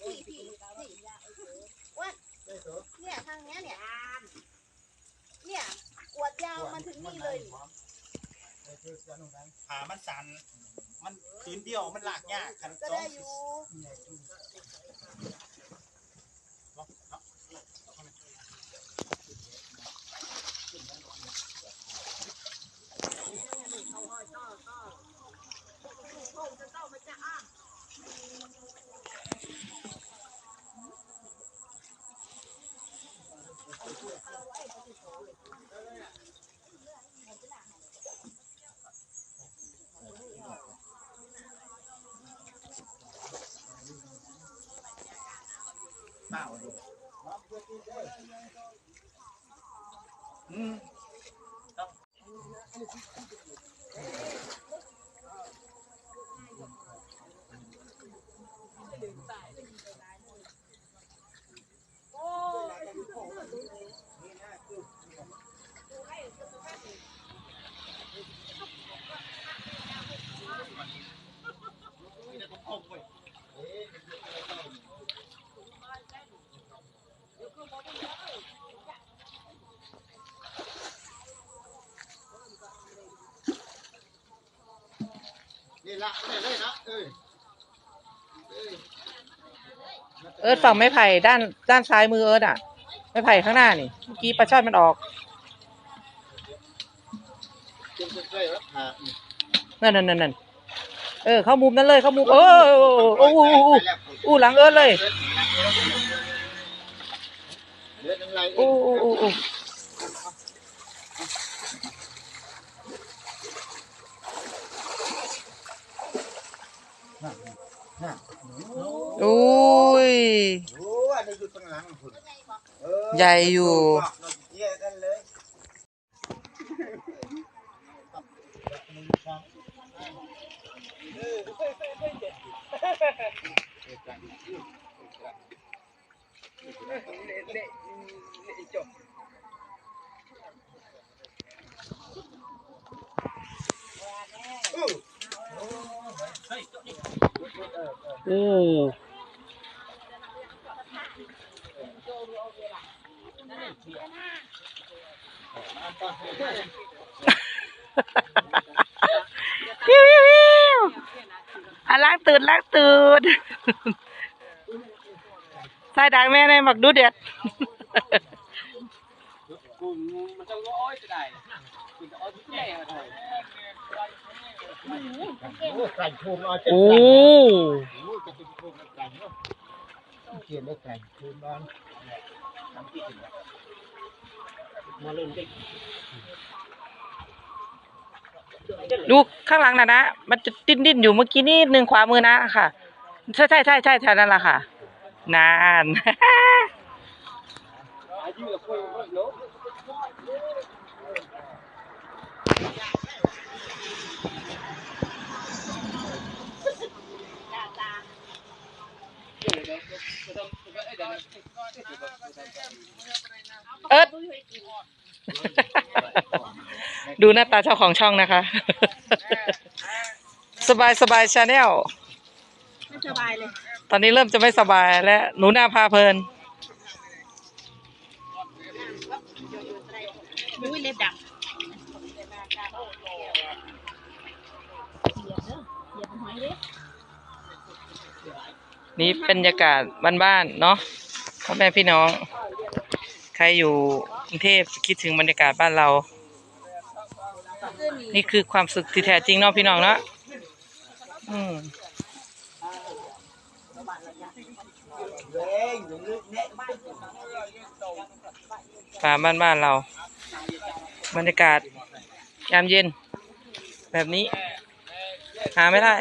พี่พี่นี่อ้วนเนี่ยทางเนี้ยเนี่ย เนี่ยกวดยาวมันถึงนี่เลย ขามันสั่นมันพื้นเดียวมันหลากยากขันต้องได้อยู่ เป ล่าดูอืมนี่ละนี่เลยนะเออเอิร์ธฝั่งไม้ไผ่ด้านด้านซ้ายมือเอิร์ธอะ ไม้ไผ่ข้างหน้านี่ เมื่อกี้ปลาช่อนมันออก จนจะใกล้รับหานั่นนั่นนั่นนั่นเออ เข้ามุมนั้นเลย เข้ามุมเออโอ้โอ้โอ้โอ้โอ้อู้หลังเอิร์ธเลยเลือดน้ำลายโอ้โอ้โอ้โอ้ น่ะ โอ้ย โอ้อันนี้อยู่ข้างหลังคุณเออใหญ่อยู่ เยี่ยกันเลยโอ้ฮิ วฮิวฮิวอะล้างตื่นล้างตื่นใส่ดังแม่ในหมักดูเด็ดโอ้เอาเจ็ดโอ้ไก่โอ้จะเป็นภูมิไก่เนาะเขียนได้ไก่ภูมิบ้าน ดูข้างหลังน่ะนะ มันจะดิ้นดิ้นอยู่เมื่อกี้นิดนึงขวามือนะค่ะ ใช่ใช่ใช่ใช่ใช่นั่นแหละค่ะ นาน เอิร์ดดูหน้าตาเจ้าของช่องนะคะ สบายสบายชาแนลไม่สบายเลย ตอนนี้เริ่มจะไม่สบายแล้วหนูนาพาเพลินอุ้ยเล็บดังเหยียบหอยเด้นี่บรรยากาศบ้านๆเนาะ พ่อแม่พี่น้อง ใครอยู่กรุงเทพคิดถึงบรรยากาศบ้านเรา นี่คือความสุขที่แท้จริงเนาะพี่น้องเนาะอืมเว้ยอป่าบ้านบ้านเรา บรรยากาศยามเย็น แบบนี้ หาไม่ได้